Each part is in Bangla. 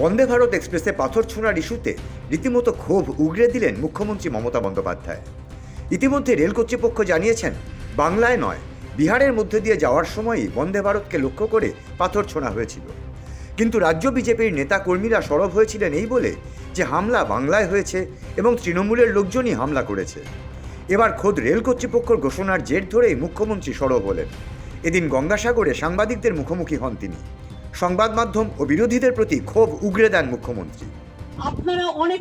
বন্দে ভারত এক্সপ্রেসে পাথর ছোঁড়ার ইস্যুতে রীতিমতো ক্ষোভ উগরে দিলেন মুখ্যমন্ত্রী মমতা বন্দ্যোপাধ্যায়। ইতিমধ্যে রেল কর্তৃপক্ষ জানিয়েছেন, বাংলায় নয়, বিহারের মধ্যে দিয়ে যাওয়ার সময়ই বন্দে ভারতকে লক্ষ্য করে পাথর ছোঁড়া হয়েছিল। কিন্তু রাজ্য বিজেপির নেতা কর্মীরা সরব হয়েছিলেন এই বলে যে হামলা বাংলায় হয়েছে এবং তৃণমূলের লোকজনই হামলা করেছে। এবার খোদ রেল কর্তৃপক্ষর ঘোষণার জের ধরেই মুখ্যমন্ত্রী সরব হলেন। এদিন গঙ্গাসাগরে সাংবাদিকদের মুখোমুখি হন তিনি। সংবাদ মাধ্যম ও বিরোধীদের প্রতি ক্ষোভ উগরে দেন মুখ্যমন্ত্রী। আপনারা অনেক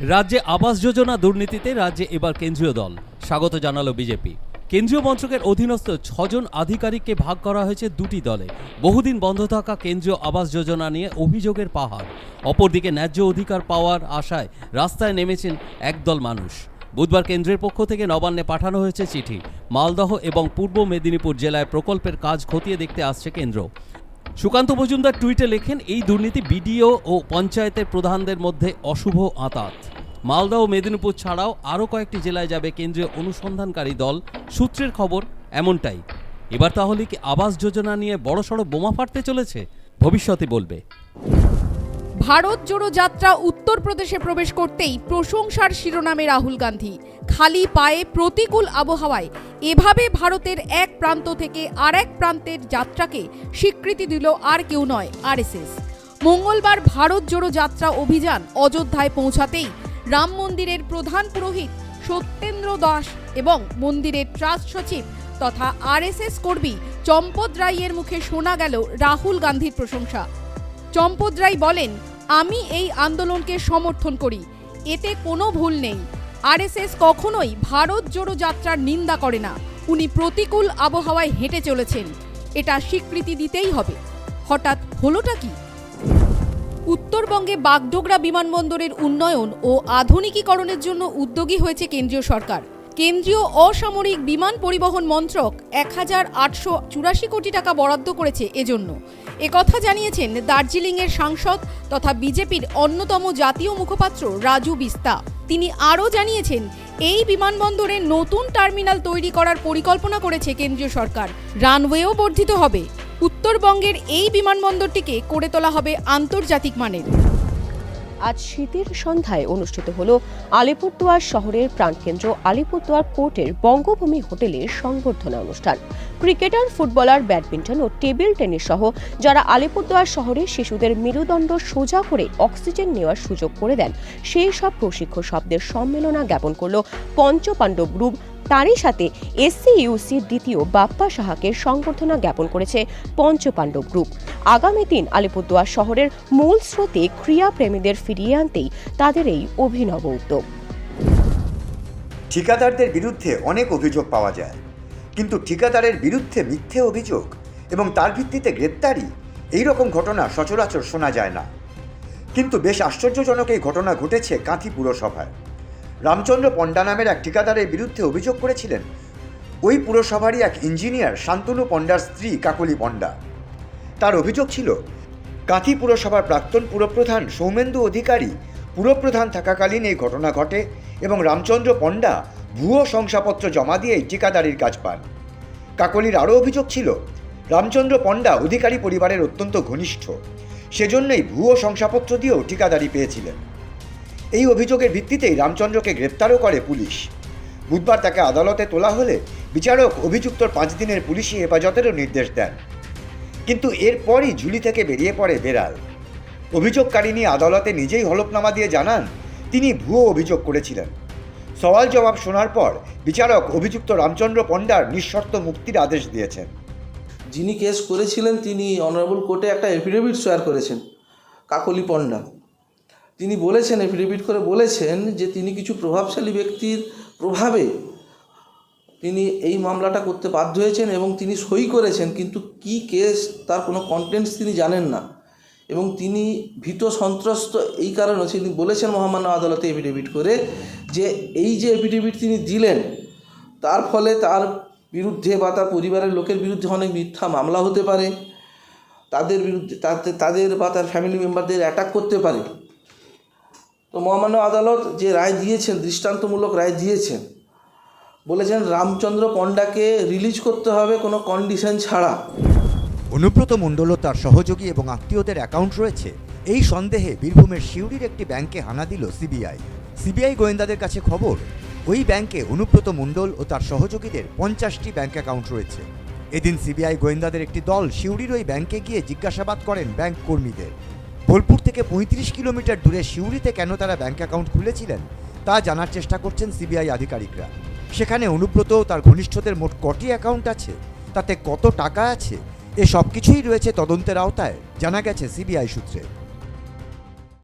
রাজ্যে আবাস যোজনা দুর্নীতিতে রাজ্যে এবার কেন্দ্রীয় দল। স্বাগত জানালো বিজেপি। কেন্দ্রীয় মন্ত্রকের অধীনস্থ ছজন আধিকারিককে ভাগ করা হয়েছে দুটি দলে। বহুদিন বন্ধ থাকা কেন্দ্রীয় আবাস যোজনা নিয়ে অভিযোগের পাহাড়। অপরদিকে ন্যায্য অধিকার পাওয়ার আশায় রাস্তায় নেমেছেন একদল মানুষ। বুধবার কেন্দ্রের পক্ষ থেকে নবান্নে পাঠানো হয়েছে চিঠি। মালদহ এবং পূর্ব মেদিনীপুর জেলায় প্রকল্পের কাজ খতিয়ে দেখতে আসছে কেন্দ্র। সুকান্ত মজুমদার টুইটে লেখেন, এই দুর্নীতি বিডিও ও পঞ্চায়েতের প্রধানদের মধ্যে অশুভ আঁতাত। মালদা ও মেদিনীপুর ছাড়াও আরও কয়েকটি জেলায় যাবে কেন্দ্রীয় অনুসন্ধানকারী দল। সূত্রের খবর এমনটাই। এবার তাহলে কি আবাস যোজনা নিয়ে বড়সড় বোমা ফাটতে চলেছে? ভবিষ্যতে বলবে। ভারত জোড়ো যাত্রা উত্তরপ্রদেশে প্রবেশ করতেই প্রশংসার শিরোনামে রাহুল গান্ধী। খালি পায়ে প্রতিকূল আবহাওয়ায় এভাবে ভারতের এক প্রান্ত থেকে আরেক প্রান্তের যাত্রাকে স্বীকৃতি দিল আর কেউ নয়, আরএসএস। মঙ্গলবার ভারত জোড়ো যাত্রা অভিযান অযোধ্যায় পৌঁছাতেই রাম মন্দিরের প্রধান পুরোহিত সত্যেন্দ্র দাস এবং মন্দিরের ট্রাস্ট সচিব তথা আরএসএস কর্মী চম্পদ রাইয়ের মুখে শোনা গেল রাহুল গান্ধীর প্রশংসা। চম্পদ রায় বলেন আমি এই আন্দোলনকে সমর্থন করি। এতে কোনো ভুল নেই। আরএসএস কখনোই ভারত জোড়ো যাত্রার নিন্দা করে না। উনি প্রতিকূল আবহাওয়ায় হেঁটে চলেছেন। এটা স্বীকৃতি দিতেই হবে। হঠাৎ হলোটা কি? উত্তরবঙ্গে বাগডোগরা বিমানবন্দরের উন্নয়ন ও আধুনিকীকরণের জন্য উদ্যোগী হয়েছে কেন্দ্রীয় সরকার। কেন্দ্রীয় অসামরিক বিমান পরিবহন মন্ত্রক এক হাজার আটশো চুরাশি কোটি টাকা বরাদ্দ করেছে এজন্য। একথা জানিয়েছেন দার্জিলিংয়ের সাংসদ তথা বিজেপির অন্যতম জাতীয় মুখপাত্র রাজু বিস্তা। তিনি আরও জানিয়েছেন, এই বিমানবন্দরে নতুন টার্মিনাল তৈরি করার পরিকল্পনা করেছে কেন্দ্রীয় সরকার। রানওয়েও বর্ধিত হবে। উত্তরবঙ্গের এই বিমানবন্দরটিকে করে তোলা হবে আন্তর্জাতিক মানের। আজ শীতের সন্ধ্যায় অনুষ্ঠিত হল আলিপুরদুয়ার শহরের প্রাণকেন্দ্র আলিপুরদুয়ার কোর্টের বঙ্গভূমি হোটেলের সংবর্ধনা অনুষ্ঠান। ক্রিকেটার, ফুটবলার, ব্যাডমিন্টন ও টেবিল টেনিস সহ যারা আলিপুরদুয়ার শহরে শিশুদের মেরুদণ্ড সোজা করে অক্সিজেন নেওয়ার সুযোগ করে দেন, সেই সব প্রশিক্ষক শব্দের সম্মেলনা জ্ঞাপন করল পঞ্চপাণ্ডব গ্রুপ তারই সাথে এসসিইউসির দ্বিতীয় বাপ্পা সাহাকে সংবর্ধনা জ্ঞাপন করেছে পঞ্চপাণ্ডব গ্রুপ। আগামী দিন আলিপুরদুয়ার শহরের মূল স্রোতে ক্রিয়া প্রেমীদের ফিরিয়ে আনতেই তাদের এই অভিনব উদ্যোগ। ঠিকাদারদের বিরুদ্ধে অনেক অভিযোগ পাওয়া যায়। কিন্তু ঠিকাদারের বিরুদ্ধে মিথ্যে অভিযোগ এবং তার ভিত্তিতে গ্রেপ্তারি এই রকম ঘটনা সচরাচর শোনা যায় না। কিন্তু বেশ আশ্চর্যজনক এই ঘটনা ঘটেছে কাঁথি পুরসভায়। রামচন্দ্র পণ্ডা নামের এক ঠিকাদারের বিরুদ্ধে অভিযোগ করেছিলেন। ওই পুরসভারই এক ইঞ্জিনিয়ার শান্তনু পণ্ডার স্ত্রী কাকলি পণ্ডা। তার অভিযোগ ছিল, কাঁথি পুরসভার প্রাক্তন পুরপ্রধান সৌমেন্দু অধিকারী পুরপ্রধান থাকাকালীন এই ঘটনা ঘটে এবং রামচন্দ্র পণ্ডা ভুয়ো শংসাপত্র জমা দিয়েই ঠিকাদারির কাজ পান। কাকলির আরও অভিযোগ ছিল, রামচন্দ্র পণ্ডা অধিকারী পরিবারের অত্যন্ত ঘনিষ্ঠ, সেজন্যই ভুয়ো শংসাপত্র দিয়েও ঠিকাদারি পেয়েছিলেন। এই অভিযোগের ভিত্তিতেই রামচন্দ্রকে গ্রেপ্তারও করে পুলিশ। বুধবার তাকে আদালতে তোলা হলে বিচারক অভিযুক্তর পাঁচ দিনের পুলিশি হেফাজতেরও নির্দেশ দেন। কিন্তু এরপরই ঝুলি থেকে বেরিয়ে পড়ে বেড়াল। অভিযোগকারিনী আদালতে নিজেই হলফনামা দিয়ে জানান, তিনি ভুয়ো অভিযোগ করেছিলেন। সওয়াল জবাব শোনার পর বিচারক অভিযুক্ত রামচন্দ্র পণ্ডার নিঃশর্ত মুক্তির আদেশ দিয়েছেন। যিনি কেস করেছিলেন, তিনি অনারেবল কোর্টে একটা এফিডেভিট শেয়ার করেছেন, কাকলি পণ্ডা। তিনি বলেছেন এফিডেভিট করে বলেছেন যে তিনি কিছু প্রভাবশালী ব্যক্তির প্রভাবে তিনি এই মামলাটা করতে বাধ্য হয়েছেন এবং তিনি সই করেছেন, কিন্তু কি কেস তার কোনো কন্টেন্টস তিনি জানেন না। এবং তিনি ভীত সন্ত্রস্ত এই কারণে তিনি বলেছেন মহামান্য আদালতে এফিডেভিট করে যে এই যে এফিডেভিট তিনি দিলেন, তার ফলে তার বিরুদ্ধে বা তার পরিবারের লোকের বিরুদ্ধে অনেক মিথ্যা মামলা হতে পারে, তাদের বিরুদ্ধে তাদের তাদের বা তার ফ্যামিলি মেম্বারদের অ্যাটাক করতে পারে। তো মহামান্য আদালত যে রায় দিয়েছেন, দৃষ্টান্তমূলক রায় দিয়েছেন, বলেছেন রামচন্দ্র পণ্ডাকে রিলিজ করতে হবে কোনো কন্ডিশন ছাড়া। অনুব্রত মণ্ডল তার সহযোগী এবং আত্মীয়দের অ্যাকাউন্ট রয়েছে। এই সন্দেহে বীরভূমের সিউড়ির একটি ব্যাংকে হানা দিল সিবিআই। সিবিআই গোয়েন্দাদের কাছে খবর, ওই ব্যাংকে অনুব্রত মণ্ডল ও তার সহযোগীদের পঞ্চাশটি ব্যাংক অ্যাকাউন্ট রয়েছে। এদিন সিবিআই গোয়েন্দাদের একটি দল সিউড়ির ওই ব্যাংকে গিয়ে জিজ্ঞাসাবাদ করেন ব্যাংক কর্মীদের। বোলপুর থেকে পঁয়ত্রিশ কিলোমিটার দূরে সিউড়িতে কেন তারা ব্যাঙ্ক অ্যাকাউন্ট খুলেছিলেন, তা জানার চেষ্টা করছেন সিবিআই আধিকারিকরা। সেখানে অনুব্রত তার ঘনিষ্ঠদের মোট কটি অ্যাকাউন্ট আছে, তাতে কত টাকা আছে, এ সব কিছুই রয়েছে তদন্তের আওতায়, জানা গেছে সিবিআই সূত্রে।